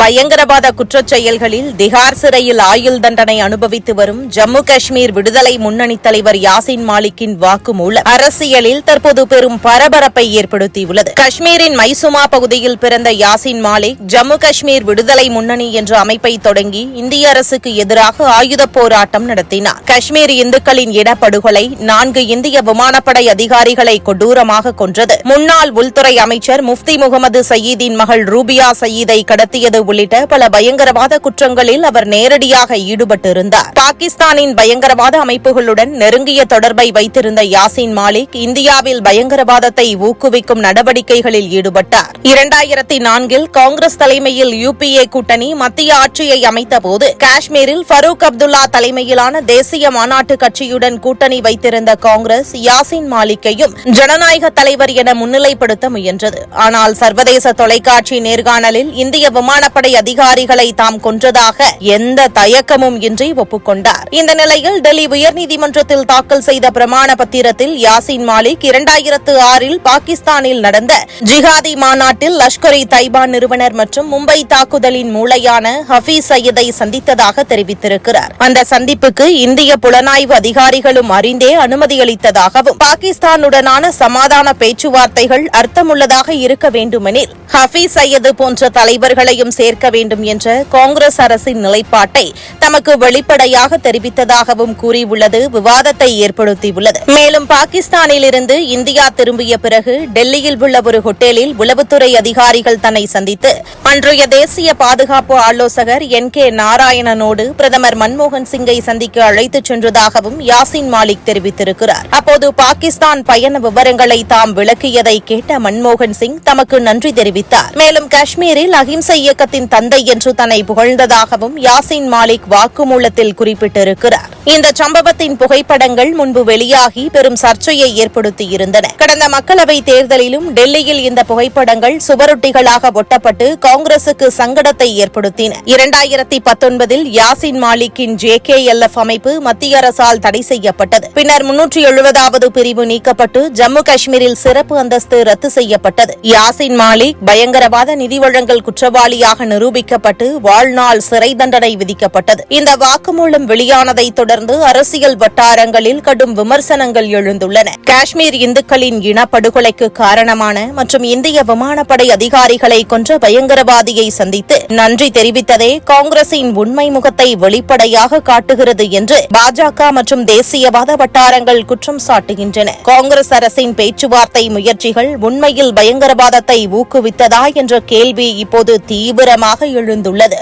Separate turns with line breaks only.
பயங்கரவாத குற்றச் செயல்களில் திகார் சிறையில் ஆயுள் தண்டனை அனுபவித்து வரும் ஜம்மு காஷ்மீர் விடுதலை முன்னணி தலைவர் யாசின் மாலிக்கின் வாக்குமூலம் அரசியலில் தற்போது பெரும் பரபரப்பை ஏற்படுத்தியுள்ளது. காஷ்மீரின் மைசுமா பகுதியில் பிறந்த யாசின் மாலிக் ஜம்மு காஷ்மீர் விடுதலை முன்னணி என்ற அமைப்பை தொடங்கி இந்திய அரசுக்கு எதிராக ஆயுதப் போராட்டம் நடத்தினார். காஷ்மீர் இந்துக்களின் இனப்படுகொலை நான்கு இந்திய விமானப்படை அதிகாரிகளை கொடூரமாக கொன்றது. முன்னாள் உள்துறை அமைச்சர் முஃப்தி முகமது சயீதின் மகள் ரூபியா சயீதை கடத்தியது உள்ளிட்ட பல பயங்கரவாத குற்றங்களில் அவர் நேரடியாக ஈடுபட்டிருந்தார். பாகிஸ்தானின் பயங்கரவாத அமைப்புகளுடன் நெருங்கிய தொடர்பை வைத்திருந்த யாசின் மாலிக் இந்தியாவில் பயங்கரவாதத்தை ஊக்குவிக்கும் நடவடிக்கைகளில் ஈடுபட்டார். இரண்டாயிரத்தி நான்கில் காங்கிரஸ் தலைமையில் யுபிஏ கூட்டணி மத்திய ஆட்சியை அமைத்தபோது காஷ்மீரில் ஃபரூக் அப்துல்லா தலைமையிலான தேசிய மாநாட்டு கட்சியுடன் கூட்டணி வைத்திருந்த காங்கிரஸ் யாசின் மாலிக்கையும் ஜனநாயக தலைவர் என முன்னிலைப்படுத்த முயன்றது. ஆனால் சர்வதேச தொலைக்காட்சி நேர்காணலில் இந்திய கடற்படை அதிகாரிகளை தாம் கொன்றதாக எந்த தயக்கமும் இன்றி ஒப்புக்கொண்டார். இந்த நிலையில் டெல்லி உயர்நீதிமன்றத்தில் தாக்கல் செய்த பிரமாண பத்திரத்தில் யாசின் மாலிக் இரண்டாயிரத்து ஆறில் பாகிஸ்தானில் நடந்த ஜிஹாதி மாநாட்டில் லஷ்கர் இ தைபா நிறுவனர் மற்றும் மும்பை தாக்குதலின் மூளையான ஹபீஸ் சையதை சந்தித்ததாக தெரிவித்திருக்கிறார். அந்த சந்திப்புக்கு இந்திய புலனாய்வு அதிகாரிகளும் அறிந்தே அனுமதியளித்ததாகவும் பாகிஸ்தானுடனான சமாதான பேச்சுவார்த்தைகள் அர்த்தமுள்ளதாக இருக்க வேண்டுமெனில் ஹபீஸ் சையது போன்ற தலைவர்களையும் சேர்க்க வேண்டும் என்ற காங்கிரஸ் அரசின் நிலைப்பாட்டை தமக்கு வெளிப்படையாக தெரிவித்ததாகவும் கூறியுள்ளது விவாதத்தை ஏற்படுத்தியுள்ளது. மேலும் பாகிஸ்தானிலிருந்து இந்தியா திரும்பிய பிறகு டெல்லியில் உள்ள ஒரு ஹோட்டலில் உளவுத்துறை அதிகாரிகள் தன்னை சந்தித்து அன்றைய தேசிய பாதுகாப்பு ஆலோசகர் என் கே நாராயணனோடு பிரதமர் மன்மோகன் சிங்கை சந்திக்க அழைத்துச் சென்றதாகவும் யாசின் மாலிக் தெரிவித்திருக்கிறார். அப்போது பாகிஸ்தான் பயண விவரங்களை தாம் விளக்கியதை கேட்ட மன்மோகன் சிங் தமக்கு நன்றி தெரிவித்தார். மேலும் காஷ்மீரில் அகிம்சை இயக்கத்தின் தந்தை என்று தன்னை புகழ்ந்ததாகவும் யாசின் மாலிக் வாக்குமூலத்தில் குறிப்பிட்டிருக்கிறார். இந்த சம்பவத்தின் புகைப்படங்கள் முன்பு வெளியாகி பெரும் சர்ச்சையை ஏற்படுத்தியிருந்தன. கடந்த மக்களவைத் தேர்தலிலும் டெல்லியில் இந்த புகைப்படங்கள் சுவரொட்டிகளாக ஒட்டப்பட்டு காங்கிரசுக்கு சங்கடத்தை ஏற்படுத்தின. இரண்டாயிரத்தி பத்தொன்பதில் யாசின் மாலிக்கின் ஜே கே எல் எஃப் அமைப்பு மத்திய அரசால் தடை செய்யப்பட்டது. பின்னர் முன்னூற்றி எழுபதாவது பிரிவு நீக்கப்பட்டு ஜம்மு காஷ்மீரில் சிறப்பு அந்தஸ்து ரத்து செய்யப்பட்டது. யாசின் மாலிக் பயங்கரவாத நிதி வழங்கல் குற்றவாளியாக நிரூபிக்கப்பட்டு வாழ்நாள் சிறை தண்டனை விதிக்கப்பட்டது. இந்த வாக்குமூலம் வெளியானதைத் தொடர்ந்து அரசியல் வட்டாரங்களில் கடும் விமர்சனங்கள் எழுந்துள்ளன. காஷ்மீர் இந்துக்களின் இனப்படுகொலைக்கு காரணமான மற்றும் இந்திய விமானப்படை அதிகாரிகளை கொன்ற பயங்கரவாதியை சந்தித்து நன்றி தெரிவித்ததே காங்கிரசின் உண்மை முகத்தை வெளிப்படையாக காட்டுகிறது என்று பாஜக மற்றும் தேசியவாத வட்டாரங்கள் குற்றம் சாட்டுகின்றன. காங்கிரஸ் அரசின் பேச்சுவார்த்தை முயற்சிகள் உண்மையில் பயங்கரவாதத்தை ஊக்குவித்ததா என்ற கேள்வி இப்போது தீவிரமாக எழுந்துள்ளது.